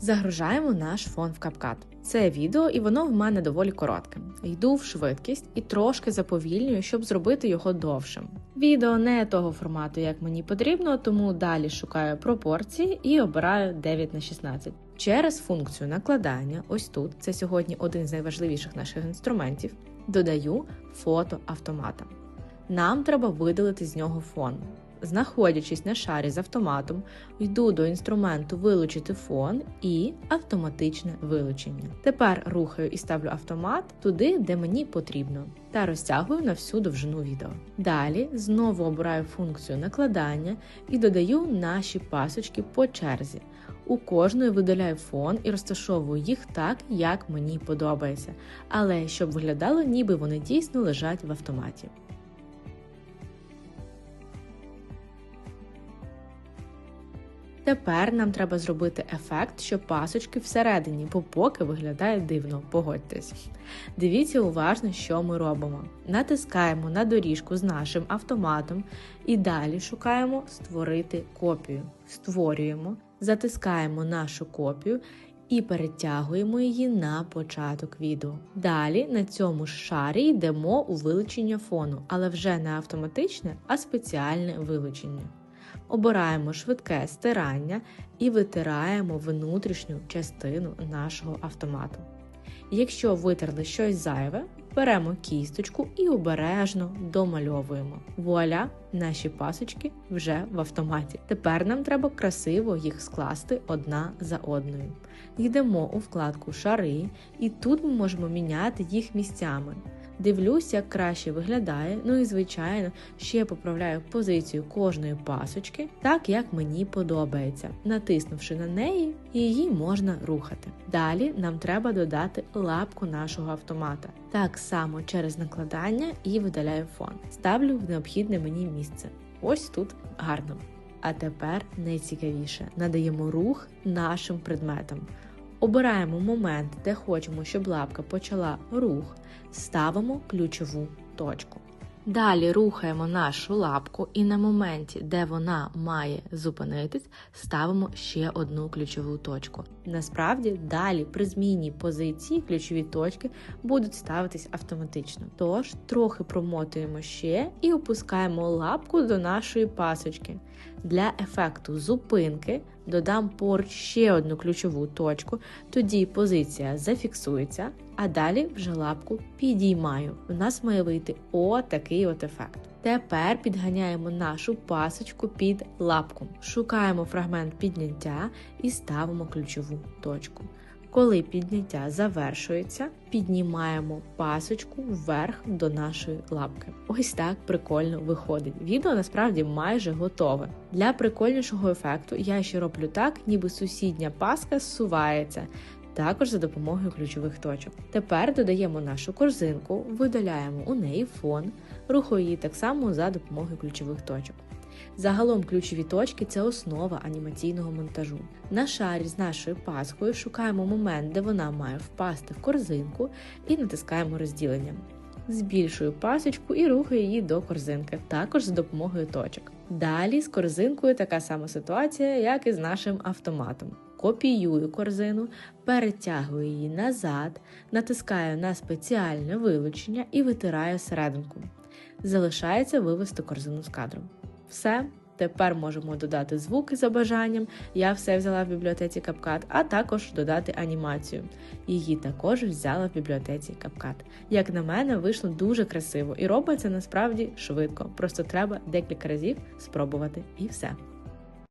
Загружаємо наш фон в CapCut. Це відео, і воно в мене доволі коротке. Йду в швидкість і трошки заповільнюю, щоб зробити його довшим. Відео не того формату, як мені потрібно, тому далі шукаю пропорції і обираю 9 на 16. Через функцію накладання, ось тут, це сьогодні один з найважливіших наших інструментів, додаю фото автомата. Нам треба видалити з нього фон. Знаходячись на шарі з автоматом, йду до інструменту Вилучити фон і автоматичне вилучення. Тепер рухаю і ставлю автомат туди, де мені потрібно, та розтягую на всю довжину відео. Далі знову обираю функцію накладання і додаю наші пасочки по черзі. У кожної видаляю фон і розташовую їх так, як мені подобається, але щоб виглядало, ніби вони дійсно лежать в автоматі. Тепер нам треба зробити ефект, що пасочки всередині, бо поки виглядає дивно, погодьтесь. Дивіться уважно, що ми робимо. Натискаємо на доріжку з нашим автоматом і далі шукаємо Створити копію. Створюємо, затискаємо нашу копію і перетягуємо її на початок відео. Далі на цьому шарі йдемо у вилучення фону, але вже не автоматичне, а спеціальне вилучення. Обираємо швидке стирання і витираємо внутрішню частину нашого автомату. Якщо витерли щось зайве, беремо кісточку і обережно домальовуємо. Вуаля, наші пасочки вже в автоматі. Тепер нам треба красиво їх скласти одна за одною. Йдемо у вкладку Шари, і тут ми можемо міняти їх місцями. Дивлюсь, як краще виглядає, ну і, звичайно, ще поправляю позицію кожної пасочки, так як мені подобається. Натиснувши на неї, її можна рухати. Далі нам треба додати лапку нашого автомата. Так само через накладання і видаляю фон. Ставлю в необхідне мені місце. Ось тут гарно. А тепер найцікавіше надаємо рух нашим предметам. Обираємо момент, де хочемо, щоб лапка почала рух, ставимо ключову точку. Далі рухаємо нашу лапку і на моменті, де вона має зупинитись, ставимо ще одну ключову точку. Насправді, далі при зміні позиції ключові точки будуть ставитись автоматично. Тож трохи промотуємо ще і опускаємо лапку до нашої пасочки. Для ефекту зупинки додам поруч ще одну ключову точку, тоді позиція зафіксується, а далі вже лапку підіймаю. У нас має вийти отакий от ефект. Тепер підганяємо нашу пасочку під лапку, шукаємо фрагмент підняття і ставимо ключову точку. Коли підняття завершується, піднімаємо пасочку вверх до нашої лапки. Ось так прикольно виходить. Відео насправді майже готове. Для прикольнішого ефекту я ще роблю так, ніби сусідня паска зсувається. Також за допомогою ключових точок. Тепер додаємо нашу корзинку, видаляємо у неї фон, рухаю її так само за допомогою ключових точок. Загалом ключові точки це основа анімаційного монтажу. На шарі з нашою паскою шукаємо момент, де вона має впасти в корзинку, і натискаємо розділення. Збільшую пасочку і рухаю її до корзинки, також за допомогою точок. Далі з корзинкою така сама ситуація, як і з нашим автоматом. Копіюю корзину, перетягую її назад, натискаю на спеціальне вилучення і витираю серединку. Залишається вивести корзину з кадру. Все. Тепер можемо додати звуки за бажанням. Я все взяла в бібліотеці CapCut, а також додати анімацію. Її також взяла в бібліотеці CapCut. Як на мене, вийшло дуже красиво і робиться насправді швидко. Просто треба декілька разів спробувати і все.